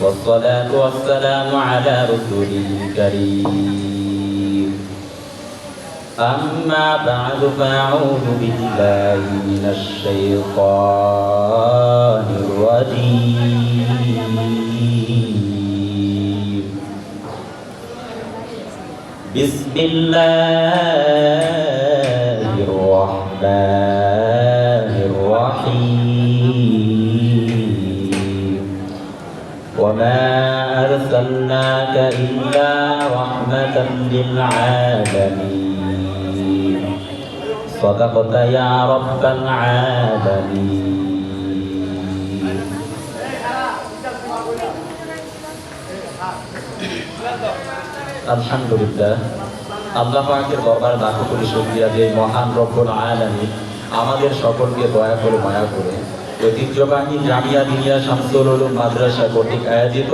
والصلاة والسلام على رسوله الكريم. أما بعد فأعوذ بالله من الشيطان الرجيم. بسم الله الرحمن الرحيم. وما أرسلناك إلا رحمة للعالمين صدقت يا رب العالمين আলহামদুলিল্লাহ আল্লাহ পাকের দরবারে লাখো কোটি শুকরিয়া যে মহান রব্বুল আলামিন আমাদের সকলকে দয়া করে মায়া করে ঐতিহ্যবাহী জামিয়া দিনিয়া শামসুল উলুম মাদ্রাসা কর্তৃক আয়োজিত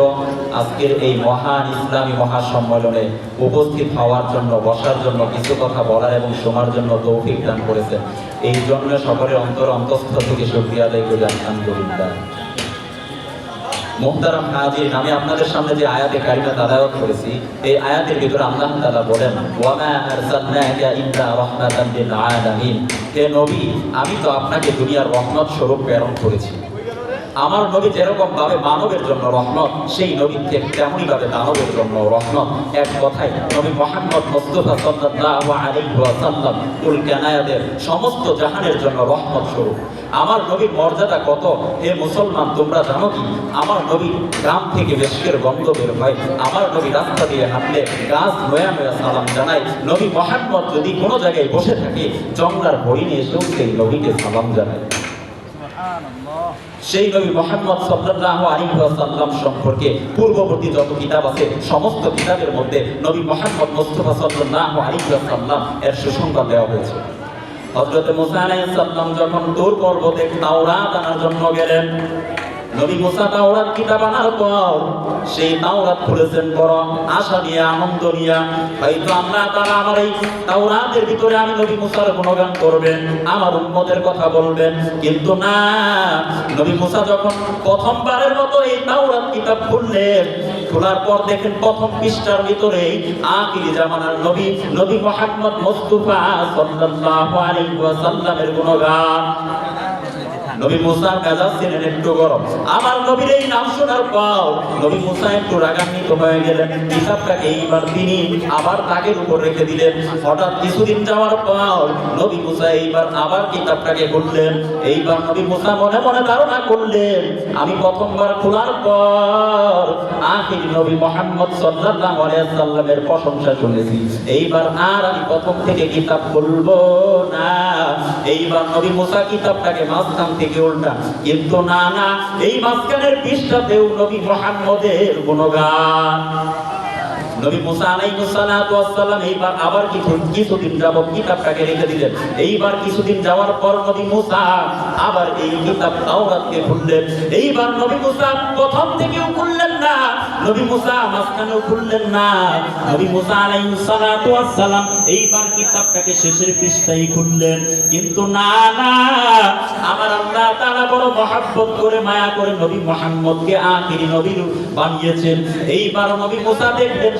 আজকের এই মহান ইসলামী মহাসম্মেলনে উপস্থিত হওয়ার জন্য, বসার জন্য কিছু কথা বলার এবং শোনার জন্য তৌফিক দান করেছেন। এই জন্য সকলের অন্তর অন্তঃস্থ থেকে শক্তি আদায় করি। আলহামদুলিল্লাহ। মোহতারাম হাজির আমি আপনাদের সামনে যে আয়াতে কারিমা তালাওয়াত করেছি, এই আয়াতের ভিতরে আল্লাহ তাআলা বলেন, ওয়ামা আরসালনাকা ইল্লা আলামিন। হে নবী, আমি তো আপনাকে দুনিয়ার রহমত স্বরূপ প্রেরণ করেছি। আমার নবী যেরকম ভাবে মানবের জন্য রহমত, সেই নবী তেমনই ভাবে দানবের জন্য রহমত। এক কথায়, নবী মোহাম্মদ মুস্তাফা সাল্লাল্লাহু আলাইহি কুল কানায়াতের সমস্ত জাহানের জন্য রহমত স্বরূপ। আমার নবীর মর্যাদা কত? হে মুসলমান, তোমরা জানো কি? আমার নবী গ্রাম থেকে বেশকের গন্ধ বের হয়। আমার নবী রাস্তা দিয়ে হাঁটলে গাছ নয়া নয়া সালাম জানায়। নবী মোহাম্মদ যদি কোনো জায়গায় বসে থাকে, জঙ্গলার হরিণে এসেও সেই নবীকে সালাম জানায়। সেই নবী মোহাম্মদ সাল্লাল্লাহু আলাইহি ওয়াসাল্লাম সম্পর্কে পূর্ববর্তী যত কিতাব আছে, সমস্ত কিতাবের মধ্যে নবী মোহাম্মদ মুস্তাফা আলাইহি ওয়াসাল্লাম এর সুসংবাদ দেওয়া হয়েছে। হযরত মুসা আলাইহিস সালাম যখন দূর পর্বতে তাওরাত আনার জন্য গেলেন নবী মুসা তাওরাত কিতাব আনার পর সেই তাওরাত খুলেছেন বড় আশা নিয়ে, আনন্দ নিয়ে। হয়তো আল্লাহ তাআলা আমার এই তাওরাতের ভিতরে আমি নবী মুসার গুণগান করবেন, আমার উম্মতের কথা বলবেন। কিন্তু না, নবী মুসা যখন প্রথমবারের মতো এই তাওরাত কিতাব খুললেন, খোলার পর দেখেন প্রথম পৃষ্ঠার ভিতরে আখিরি জামানার নবী নবী মুহাম্মদ মুস্তাফা সাল্লাল্লাহু আলাইহি ওয়াসাল্লামের গুণগান। নবী মুসা মেজাজ ছিলেন একটু গরম। আমার নবীর এই নাম শোনার পর নবী মুসা একটু রাগান্বিত হয়ে গেলেন। কিতাবটাকে এইবার তিনি আবার তাকের উপর রেখে দিলেন। হঠাৎ কিছুদিন যাওয়ার পর নবী মুসা এইবার আবার কিতাবটাকে খুললেন। এইবার নবী মুসা মনে মনে ধারণা করলেন, আমি প্রথমবার খোলার পর আখির নবী মোহাম্মদ সাল্লাল্লাহু আলাইহি সাল্লামের প্রশংসা শুনেছি। এইবার আর আমি প্রথম থেকে কিতাব খুলবো না। এইবার নবী মুসা কিতাবটাকে মাঝখান থেকে উল্টা। কিন্তু না না এই মাঝখানের পৃষ্ঠাতেও নবী মোহাম্মদের গুণগান। নবী মুসা আলাইহিস সালাতু ওয়াস এইবার আবার কিছু কিছুদিন যাবত কিতাবটাকে রেখে দিলেন। এইবার কিছুদিন যাওয়ার পর নবী মুসা আবার এই কিতাব তাওরাতকে খুললেন। এইবার নবী মুসা প্রথম খুললেন না। নবী মুসা মাঝখানেও খুললেন না। নবী মুসা আলাইহিস সালাতু ওয়াস এইবার কিতাবটাকে শেষের পৃষ্ঠায় খুললেন। কিন্তু না না, আমার আল্লাহ তাআলা বড় মহব্বত করে, মায়া করে নবী মুহাম্মদকে আখিরি নবী বানিয়েছেন। এইবার নবী মুসা দেখলেন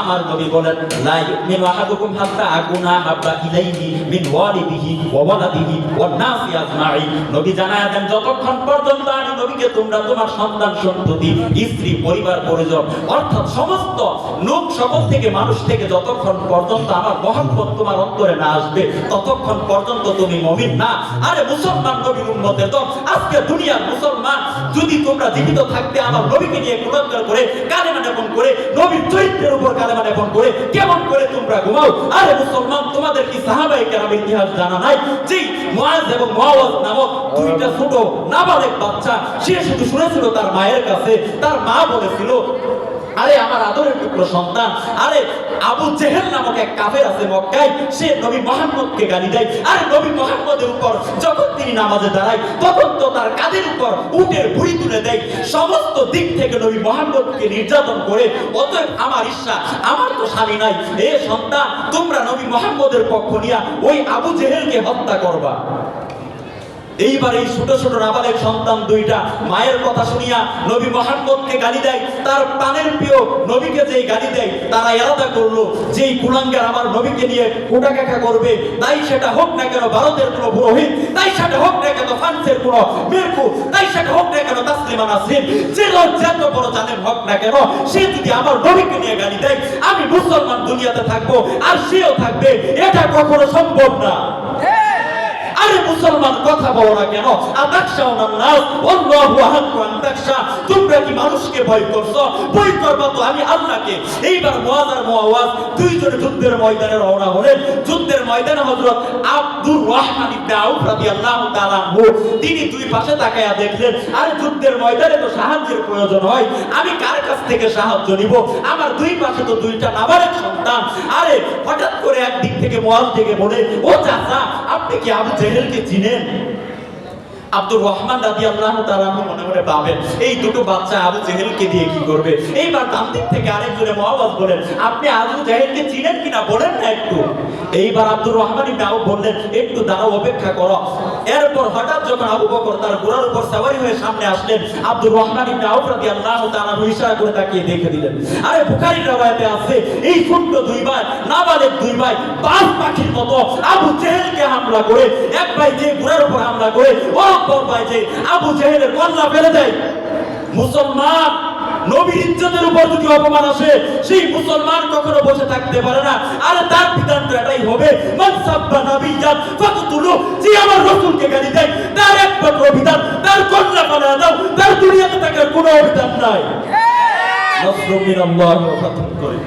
আমার নবী বলেন, লা ইউমিনু আহাদুকুম হাত্তা আকুনা হাব্বা ইলাইহি মিন ওয়ালিদিহি ওয়া ওয়ালাদিহি ওয়ান নাসি আজমাইন নবী জানায় দেন, যতক্ষণ পর্যন্ত আমি নবীকে তোমরা তোমার সন্তান, সন্ততি, স্ত্রী, পরিবার, পরিজন, অর্থাৎ সমস্ত লোক সকল থেকে মানুষ থেকে যতক্ষণ পর্যন্ত আমার মহব্বত তোমার অন্তরে না আসবে, ততক্ষণ পর্যন্ত তুমি মুমিন না। আরে মুসলমান নবীর উম্মতের তো আজকে দুনিয়ার মুসলমান যদি তোমরা জীবিত থাকতে আমার নবীকে নিয়ে কুলঙ্কার করে, কালেমা নেপন করে, নবীর চরিত্রের উপর কালেমা নেপন করে কেমন করে তোমরা ঘুমাও? আরে মুসলমান, তোমাদের কি সাহাবাই কেরামের ইতিহাস জানা নাই? যে মুআজ এবং মুআওয়াজ নামক দুইটা ছোট নাবালক বাচ্চা, সে শুধু শুনেছিল তার মায়ের কাছে, তার মা বলেছিল আরে, আমার আদরের পুত্র সন্তান। আরে, আবু জেহেল নামক এক কাফের আছে মক্কায়, সে নবী মোহাম্মদকে গালি দেয়। আরে, নবী মোহাম্মদের উপর যখন তিনি নামাজে দাঁড়ায়, তখন তো তার কাঁধের উপর উটের ভুড়ি তুলে দেয়। সমস্ত দিক থেকে নবী মোহাম্মদকে নির্যাতন করে, অতএব আমার ইচ্ছা আমার তো স্বামী নাই। এ সন্তান, তোমরা নবী মোহাম্মদের পক্ষ নিয়া ওই আবু জেহেলকে হত্যা করবা। এইবার এই ছোট ছোট নাবালেক সন্তান দুইটা মায়ের কথা শুনিয়া নবী মোহাম্মদকে গালি দেয়, তার প্রাণের প্রিয় নবীকে যেই গালি দেয়, তারা এলাদা করল, যেই কুলাঙ্গার আমার নবীকে নিয়ে কোটাকাকা করবে, তাই সেটা হোক না কেন ভারতের কোনো পুরোহিত, তাই সেটা হোক না কেন ফ্রান্সের কোনো মেরকু, তাই সেটা হোক না কেন তাসলিমা নাসরিন, যে লোক যত বড় জানেন হোক না কেন, সে যদি আমার নবীকে নিয়ে গালি দেয়, আমি মুসলমান দুনিয়াতে থাকব আর সেও থাকবে, এটা কখনো সম্ভব না। মুসলমান কথা বলো না কেন? আতাকশাও না নাস আল্লাহু আহাক্কু আন তোমরা কি মানুষকে ভয় করছ? ভয় করবা তো আমি আল্লাহকে। এইবার মুয়াজ আর দুইজনে যুদ্ধের ময়দানে রওনা হলেন। যুদ্ধের ময়দানে হযরত আব্দুর রহমান ইবনে আউফ রাদিয়াল্লাহু তাআলা তিনি দুই পাশে তাকায়া দেখলেন, আরে, যুদ্ধের ময়দানে তো সাহায্যের প্রয়োজন হয়। আমি কার কাছ থেকে সাহায্য নিব? আমার দুই পাশে তো দুইটা নাবালক সন্তান। আরে, হঠাৎ করে একদিক থেকে মুয়াজ থেকে বলে, ও চাচা, আপনি কি আবু জেহেলকে চিনেন আব্দুর রহমান রাজি আল্লাহ তাআলা মনে মনে ভাবেন, এই দুটো বাচ্চা আবু জেহেলকে দিয়ে কি করবে? এইবার ডান দিক থেকে আরেকজনে মহাবাস বলেন, আপনি আবু জেহেলকে চিনেন কিনা বলেন না একটু? এইবার আব্দুর রহমান ইবনে আউফ বললেন, একটু দাঁড়াও, অপেক্ষা করো। এরপর হঠাৎ যখন আবু বকর তার ঘোড়ার উপর সাওয়ারি হয়ে সামনে আসলেন, আব্দুর রহমান ইবনে আউফ রাদিয়াল্লাহু তাআলা ইশারা করে তাকিয়ে দেখে দিলেন, আরে বুখারীর রওয়ায়াতে আছে, এই ছোট্ট দুই ভাই, নাবালেক দুই ভাই পাঁচ পাখির মতো আবু জেহেলকে হামলা করে, এক ভাই যে ঘোড়ার উপর হামলা করে অপর ভাই যে আবু জেহেলের কল্লা ফেলে দেয়। মুসলমান নবীর ইজ্জতের উপর যদি অপমান আসে সেই মুসলমান কখনো বসে থাকতে পারে না। আর তার বিধান এটাই হবে মান সাব্বা নাবিয়াত ফাকতুলু যে আমার রাসূলকে গালি দেয় তার একমাত্র বিধান তার কল্লা ফেলে দাও তার দুনিয়াতে থাকার কোনো অভিধান নাই। নসরুম মিনাল্লাহ ওয়া ফাতহুন করিম